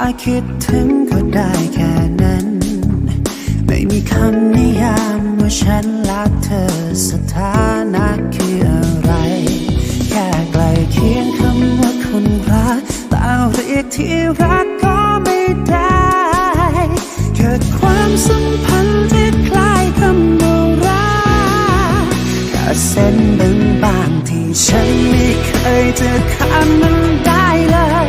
ถ้าคิดถึงก็ได้แค่นั้น ไม่มีคำนิยามว่าฉันและเธอสถานะคืออะไร แค่ใกลเคียงคำว่าคนรักแต่เรียกที่รักก็ไม่ได้เกิดความสัมพันธ์ที่คล้ายคำว่ารักแค่เส้นบางๆที่ฉันไม่เคยจะข้ามมันได้เลย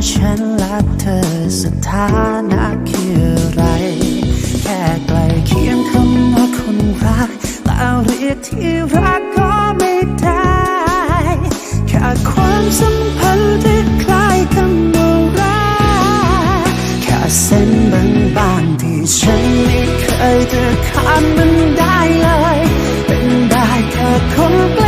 ว่าฉันรักเธอสถานะคืออะไร แค่ใกลเคียงคำว่าคนรักแต่เรียกที่รักก็ไม่ได้แค่ความสัมพันธ์ที่คล้ายคำว่ารักแค่เส้นบางๆที่ฉันไม่เคยจะข้ามมันได้เลย เป็นได้แค่คนใกล้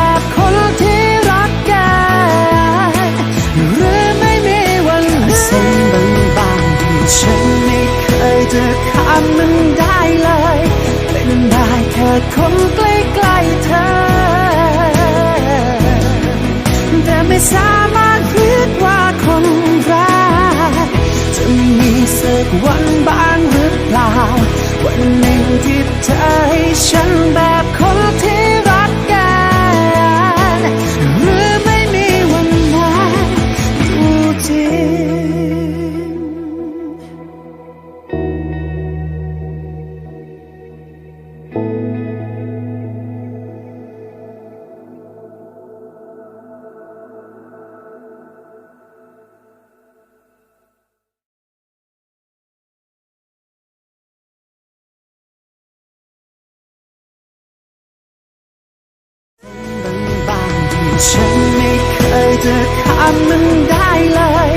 ้ วันบ้างหรือเปล่า วันหนึ่งที่เธอให้ฉันแบบคนที่ ฉันไม่เคยจะข้ามมันได้เลย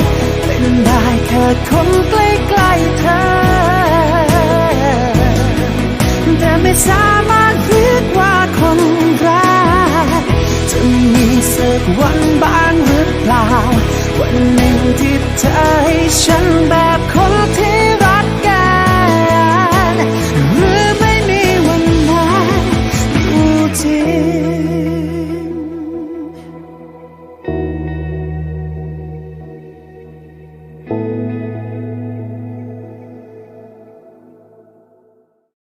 เป็นได้แค่คนใกล้ๆเธอ แต่ไม่สามารถเรียกว่าคนรักจะมีสักวันบ้างหรือเปล่า วันหนึ่งที่เธอให้ฉัน